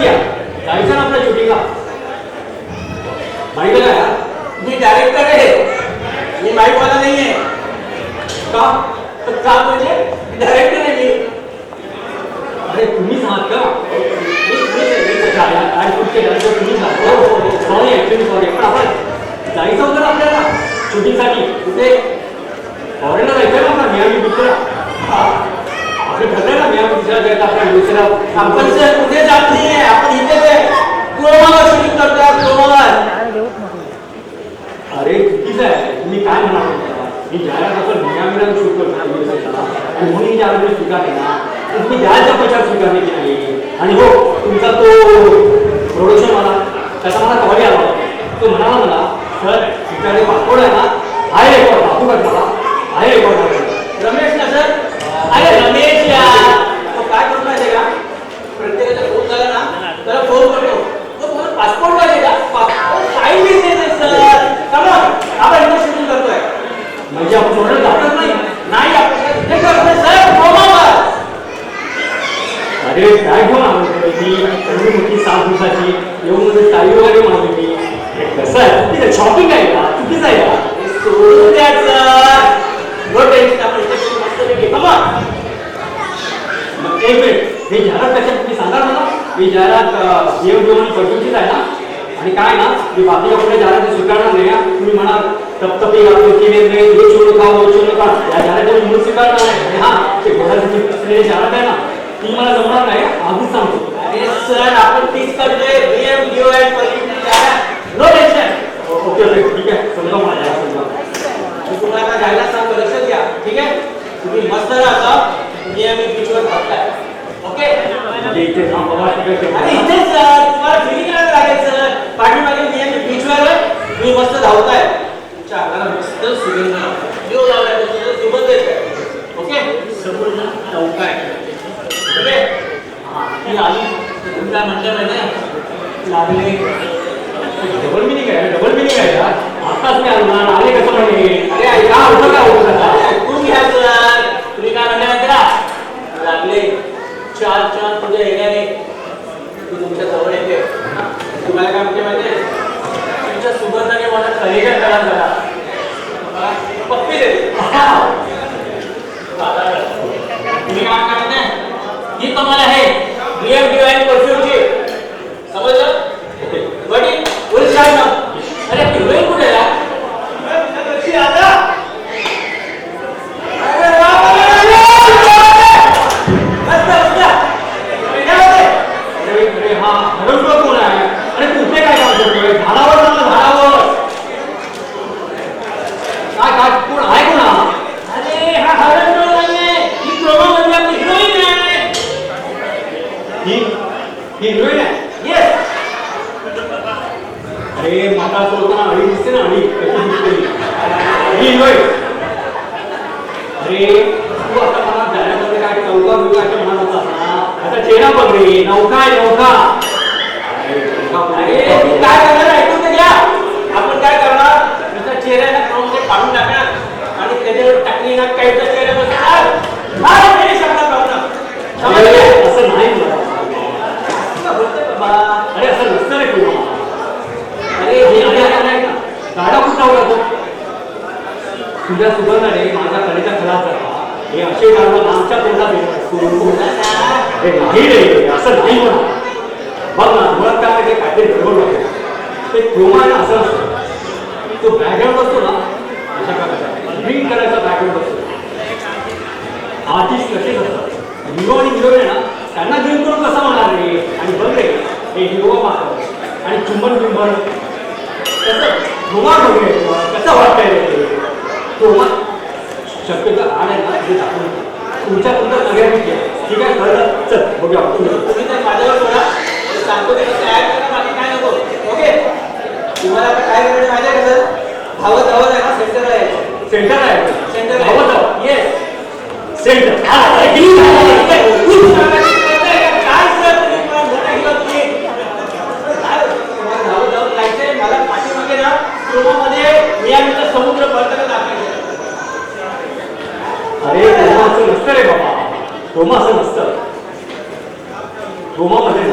सगळे या जायचं ना आपल्या शूटिंगला माहिती ना मी डायरेक्टर आहे. मी माईकवाला नाही आहे का? का म्हणजे डायरेक्टर आहे मी. अरे तुम्हीच आहात का? मी- मी- तर हो, हो, हो. पण आपण जायचं होतं ना आपल्याला. शूटिंगसाठी कुठे? फॉरेनला जायचं ना आपण आपण सर कुठे जात नाही आपण इथेच आहे क्रोमाला शूटिंग करतोय क्रोमाला अरे चुकीचं आहे तुम्ही काय म्हणा मी जाहिरात असं मियामीला शूट करतो कोणी जाहिरात स्वीकारली ना तुम्ही जायचा प्रचार स्वीकारणे की नाही आणि हो तुमचा तो प्रोडक्शन मला त्याचा मला कॉल आला तो म्हणाला मला सर तुमच्याकडे पासपोर्ट आहे ना आहे रेकॉर्ड दाखवू का मला आहे रेकॉर्ड रमेश ना सर अरे रमेश या तो काय करतो माहिती का प्रत्येकाचा फोन झाला ना त्याला फोन करतो तो तुम्हाला पासपोर्ट पाहिजे का पासपोर्ट साईन देते सर कमॉन आपण इथे शूटिंग करतोय म्हणजे आपण सोडलं जातच नाही नाही आपण इथे करतोय सर क्रोमावर अरे काय घेऊन आलो होतो मी एवढी मोठी सात दिवसाची येऊन मध्ये टाळी वगैरे म्हणत होती हे चुकीचं शॉपिंग आहे का? चुकीचं आहे का? सोडून द्या सर नो टेन्शन आपण इथे शूटिंग मस्तपैकी कमॉन मग एक मिनिट ही जाहिरात कशा तुम्ही सांगा मला? ही जाहिरात जेवण जेवण परफ्यूमचीच आहे ना? आणि काय ना मी बाकीच्या कुठल्या जाहिराती स्वीकारणार नाही हा. तुम्ही म्हणा तपतपी नाही रोज शोध खा रोज शोध खा. या जाहिराती मूळ स्वीकारणार नाही. हा ते असलेली जाहिरात आहे ना ती मला जमणार नाही आधीच सांगतो. अरे सर आपण तीच करतोय BM new and perfume no tension okay okay ठीक आहे समजा मला या समजा मी तुम्हाला आता जायला सांगतो लक्षात घ्या ठीक आहे तुम्ही मस्त राहा नियमित बीचवर थांबताय ओके म्हणजे इथे थांब बाबा ठीक आहे अरे ठीक आहे. इथेच सर तुम्हाला फिलिंग करायला लागेल सर पाठीमागे नियमित बीचवर तुम्ही मस्त धावताय तुमच्या अंगाला मस्त सुगंध येऊ लावलाय तो तुझा सुगंध येत ओके समोर धावताय ओके हा ती आली काय म्हणताय माहिती लागले. डबल मिनिंग आहे डबल मिनिंग आहे का आताच मी आलो ना आले कसं म्हणे अरे ऐका होतं का होतं का अरे ऐकून घ्या सर तुम्ही काय म्हणता माहिती का? लागले. चार चार तुझ्या येण्याने तू तुमच्या जवळ येते. तुम्हाला काय म्हणते माहिती? तुमच्या सुगंधाने मला खरेदी करा जरा. पप्पी दे तुम्ही काय म्हणता? ही तुम्हाला आहे बीएम डिवाइन परफ्यूमची समजलं बडी फुल शाईन अरे हिरोईन कुठे आहे आता अरे वा, वा, वा, वा, मस्त, मस्त. काय होतंय? अरे अरे हा हरवलं कोण आहे अरे कुठे काय काम करतोय झाडावर ना झाडावर काय काय कोण आहे कोण हा अरे हा हरण नाहीये ही प्रोमो मध्ये आपली हिरोईन आहे. ही ही हिरोईन आहे? येस अरे माता बोलताना अडी दिसते ना अडी कशी दिसते ती. ही हिरोईन. अरे तू आता मला जाण्यामध्ये काय चौका बिवकाच्या म्हणत होतास ना आता चेहरा बघ रे नौका आहे नौका अरे, काय तुझ्या सुगंधाने माझ्या कलेचा झाला हे असे आमच्या तोंडात हे नाही रे असं नाही म्हणा. बघ ना मुळात काय काहीतरी गडबड ते क्रोमा असं असतं. तो बॅकग्राऊंड असतो ना अशा प्रकारचा. करायचा आर्टिस्ट कसेच असतात हिरो आणि हिरोईन आहे ना त्यांना ड्रिंक करून कसं होणार रे? आणि बघ रे हे हिरो मात्र आणि चुंबन बिंबन. कसं? रुमाल वगैरे कसं वाटतंय रे ते? रुमाल शक्यतो आड आहे ना ते दाखवून. तुमच्या तुमच्या सगळ्या ठीक आहे ठीक आहे? कळलं? चल बघूया. तुम्ही तर माझ्यावर मी सांगतो ते कसं करा बाकी काय नको. ओके? तुम्हाला आता काय करायचं माहिती आहे का सर? धावत धावत आहे ना सेंटर आहे सेंटर आहे सेंटर धावत धावत. अरे रोमा असं नसतं रे बाबा. रोमा असं नसतं. रोमामध्ये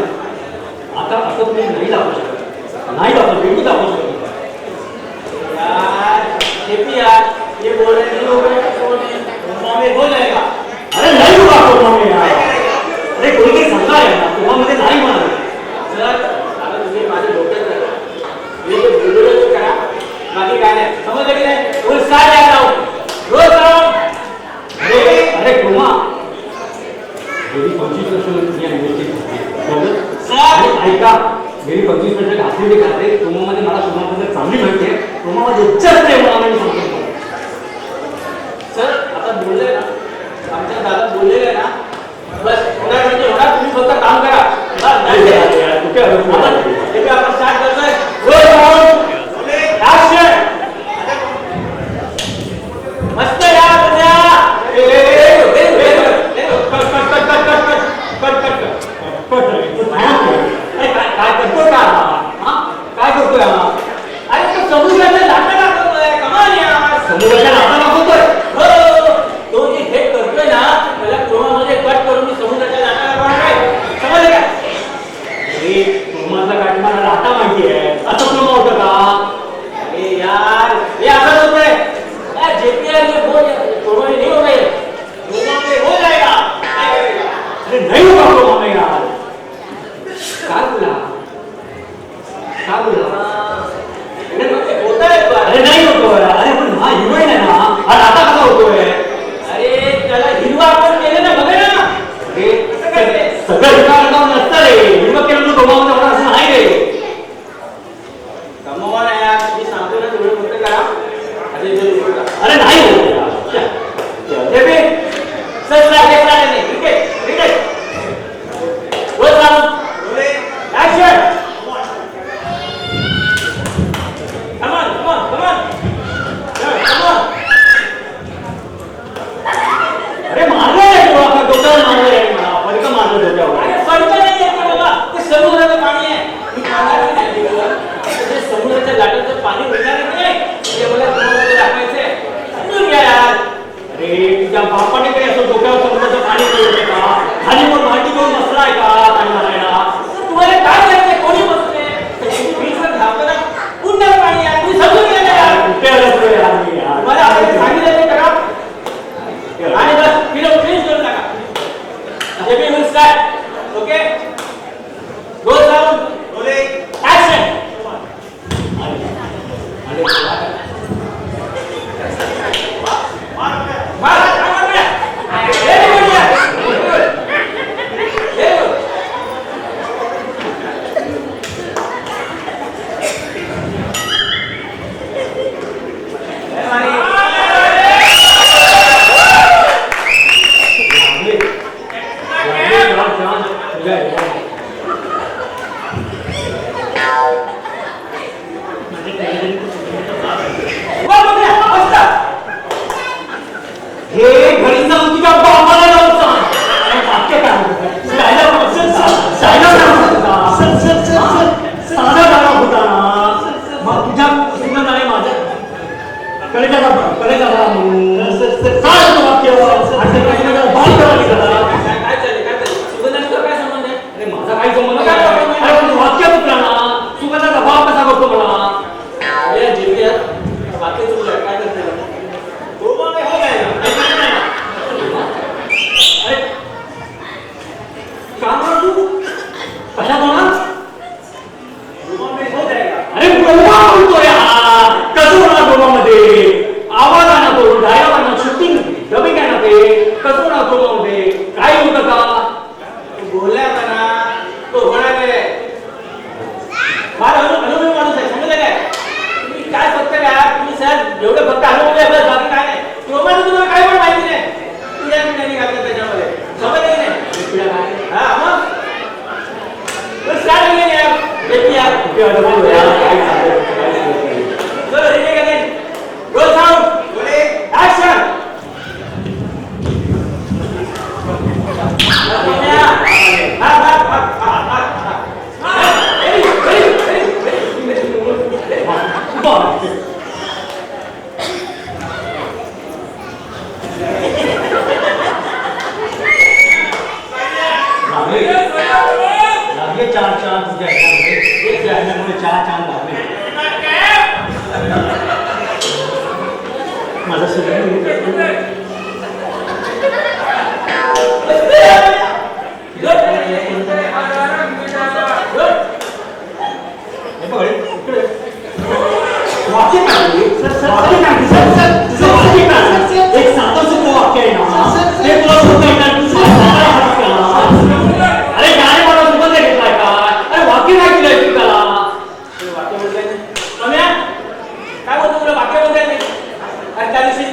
आता असं तुम्ही नाही दाखवू शकत. नाही दाखवू शकत मी दाखवू यार हे पी यार में हो जाएगा अरे नहीं होगा कोमा में यार? अरे कोई काही सांगा यार कोमा मध्ये नाही होणार सर आता माझ्या डोक्यात हे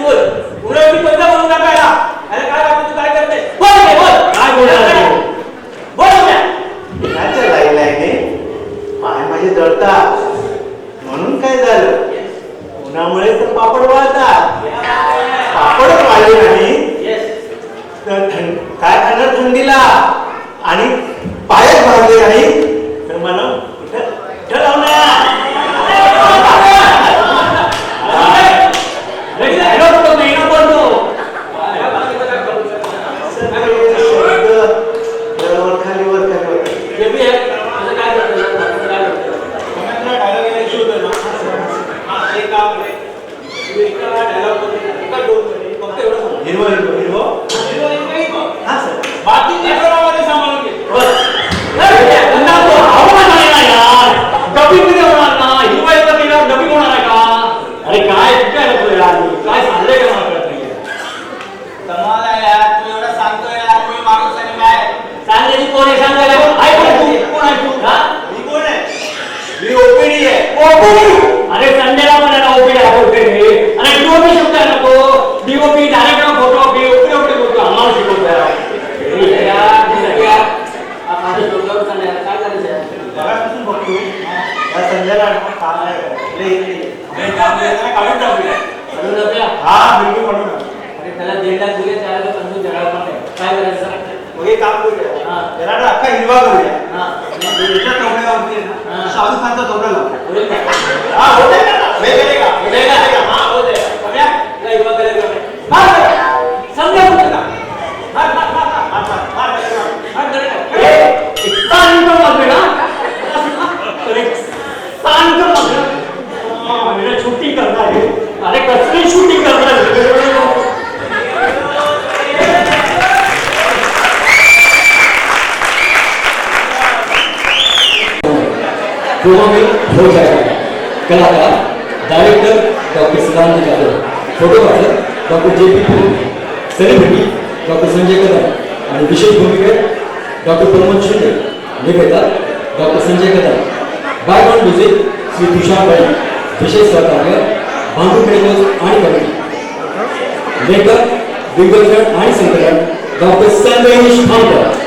उरवली बंद शाहरुख खान का तोड़ा लगा हो जाएगा हो जाएगा हो जाएगा हाँ हो जाएगा इवाग करेगा हाँ doctor Sadanand Jadhav photographer doctor J P Puri celebrity doctor Sanjay Kadam. आणि विशेष भूमिकेत तो डॉक्टर प्रमोद शिंदे। निवेदा डॉक्टर तो Sanjay Kadam. By one music Shri Tushar भाई विशेष सहकार्य बांधू पेडोज आणि कमिटी लेखक दिग्गजन आणि संकलन डॉक्टर संदेश खामकर